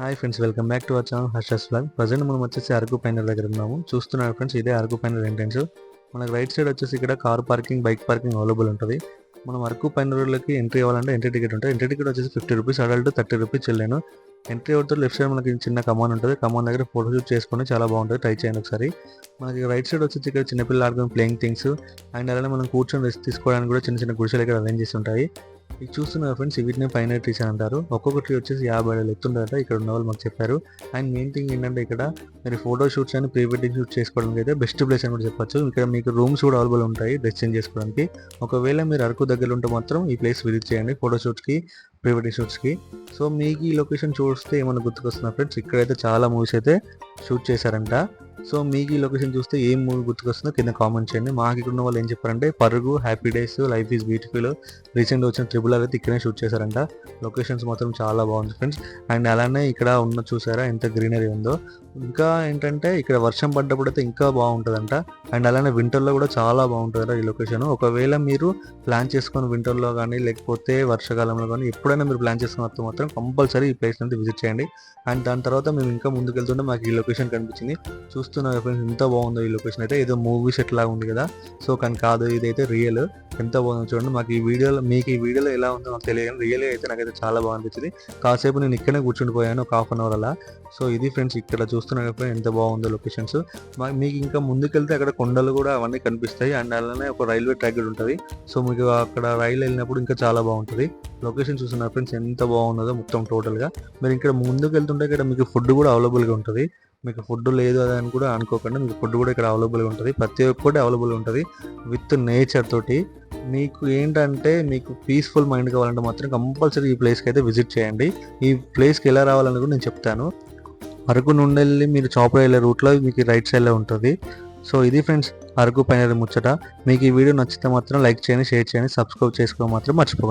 Hi friends welcome back to our channel Harsha's blog present మనం వచ్చేసి అరకు పైనర్ దగ్గర ఉన్నాము. చూస్తున్నారు ఫ్రెండ్స్ ఇదే అరకు పైనర్ ఎంట్రెన్స్ మనకి రైట్ సైడ్ వచ్చేసి ఇక్కడ car parking bike parking available ఉంటుంది. మనం అరకు పైనర్లోకి ఎంట్రీ అవ్వాలంటే ఎంట్రీ టికెట్ ఉంటుంది. ఎంట్రీ టికెట్ వచ్చేసి fifty rupees adult thirty rupees చెల్లాను. Entry అవుతూ లెఫ్ట్ సైడ్ మనకి చిన్న కమాన్ ఉంటుంది. కమాన్ దగ్గర ఫోటో షూట్ చేసుకొని చాలా బాగుంటుంది. ట్రై చేయండి ఒకసారి. మనకి రైట్ సైడ్ వచ్చేసి ఇక్కడ చిన్నపిల్లలు ఆడుకుని ప్లేయింగ్ థింగ్స్ అండ్ అలానే మనం కూర్చొని రెస్ట్ తీసుకోవడానికి కూడా చిన్న చిన్న గుడిసెలు ఇక్కడ అరేంజ్ చేసి ఉంటాయి. ఇది చూస్తున్నారు ఫ్రెండ్స్ వీటిని పైన ట్రీస్ అని అంటారు. ఒక్కొక్క ట్రీ వచ్చేసి యాభై ఏళ్ళు ఎత్తుండట ఇక్కడ ఉన్న వాళ్ళు మాకు చెప్పారు. అండ్ మెయిన్ థింగ్ ఏంటంటే ఇక్కడ మీరు ఫోటో షూట్స్ అని ప్రీ వెడ్డింగ్ షూట్ చేసుకోవడానికి అయితే బెస్ట్ ప్లేస్ అని కూడా చెప్పొచ్చు. ఇక్కడ మీకు రూమ్స్ కూడా అవైలబుల్ ఉంటాయి డ్రెస్ చేంజ్ చేసుకోవడానికి. ఒకవేళ మీరు అరకు దగ్గర ఉంటే మాత్రం ఈ ప్లేస్ విజిట్ చేయండి ఫోటో షూట్స్కి ప్రీ వెడ్డింగ్ షూట్స్కి సో మీకు ఈ లొకేషన్ చూస్తే ఏమైనా గుర్తుకొస్తున్నా ఫ్రెండ్స్ ఇక్కడైతే చాలా మూవీస్ అయితే షూట్ చేశారంట. సో మీకు ఈ లొకేషన్ చూస్తే ఏం మూవీ గుర్తుకొస్తుందో కింద కామెంట్ చేయండి. మాకు ఇక్కడ ఉన్న వాళ్ళు ఏం చెప్పారంటే పరుగు happy days life is beautiful రీసెంట్గా వచ్చిన ట్రిపుల్ ఆర్ అయితే ఇక్కడే షూట్ చేశారంట. లొకేషన్స్ మాత్రం చాలా బాగుంది ఫ్రెండ్స్ అండ్ అలానే ఇక్కడ ఉన్న చూసారా ఎంత గ్రీనరీ ఉందో. ఇంకా ఏంటంటే ఇక్కడ వర్షం పడ్డప్పుడు అయితే ఇంకా బాగుంటుందంట. అండ్ అలానే వింటర్లో కూడా చాలా బాగుంటుందంట ఈ లొకేషన్ ఒకవేళ మీరు ప్లాన్ చేసుకొని వింటర్లో కానీ లేకపోతే వర్షాకాలంలో కానీ ఎప్పుడైనా మీరు ప్లాన్ చేసుకున్న మొత్తం మాత్రం కంపల్సరీ ఈ ప్లేస్ అనేది విజిట్ చేయండి. అండ్ దాని తర్వాత మేము ఇంకా ముందుకు వెళ్తుంటే మాకు ఈ లొకేషన్ కనిపించింది. చూస్తున్నా ఫ్రెండ్స్ ఎంత బాగుందో ఈ లొకేషన్ అయితే. ఏదో మూవీ సెట్ లాగా ఉంది కదా. సో కానీ కాదు ఇదైతే రియల్ ఎంత బాగుందో చూడండి. మాకు ఈ వీడియోలో మీకు ఈ వీడియోలో ఎలా ఉందో నాకు తెలియదు. రియల్ అయితే నాకైతే చాలా బాగా అనిపించింది. కాసేపు నేను ఇక్కడనే కూర్చుండిపోయాను ఒక హాఫ్ అన్ అవర్ అలా. సో ఇది ఫ్రెండ్స్ ఇక్కడ చూస్తున్నా ఫ్రెండ్స్ ఎంత బాగుందో లొకేషన్స్ మీకు ఇంకా ముందుకెళ్తే అక్కడ కొండలు కూడా అవన్నీ కనిపిస్తాయి. అండ్ అలానే ఒక రైల్వే ట్రాక్ కూడా ఉంటుంది. సో మీకు అక్కడ రైలు వెళ్ళినప్పుడు ఇంకా చాలా బాగుంటుంది. లొకేషన్ చూస్తున్నారు ఫ్రెండ్స్ ఎంత బాగున్నదో. మొత్తం టోటల్గా మీరు ఇక్కడ ముందుకు వెళ్తుంటే ఇక్కడ మీకు ఫుడ్ కూడా అవైలబుల్గా ఉంటుంది. మీకు ఫుడ్ లేదు అది అని కూడా అనుకోకుండా. మీకు ఫుడ్ కూడా ఇక్కడ అవైలబుల్గా ఉంటుంది. ప్రతి ఒక్కటి అవైలబుల్ ఉంటుంది విత్ నేచర్ తోటి. మీకు ఏంటంటే మీకు పీస్ఫుల్ మైండ్ కావాలంటే మాత్రం కంపల్సరీ ఈ ప్లేస్కి అయితే విజిట్ చేయండి. ఈ ప్లేస్కి ఎలా రావాలని కూడా నేను చెప్తాను. అరకు నుండి వెళ్ళి మీరు చాపర్ వెళ్ళే రూట్లో మీకు రైట్ సైడ్లో ఉంటుంది. సో ఇది ఫ్రెండ్స్ అరకు పైన ముచ్చట. మీకు ఈ వీడియో నచ్చితే మాత్రం లైక్ చేయండి షేర్ చేయండి సబ్స్క్రైబ్ చేసుకోవడం మాత్రం మర్చిపోకండి.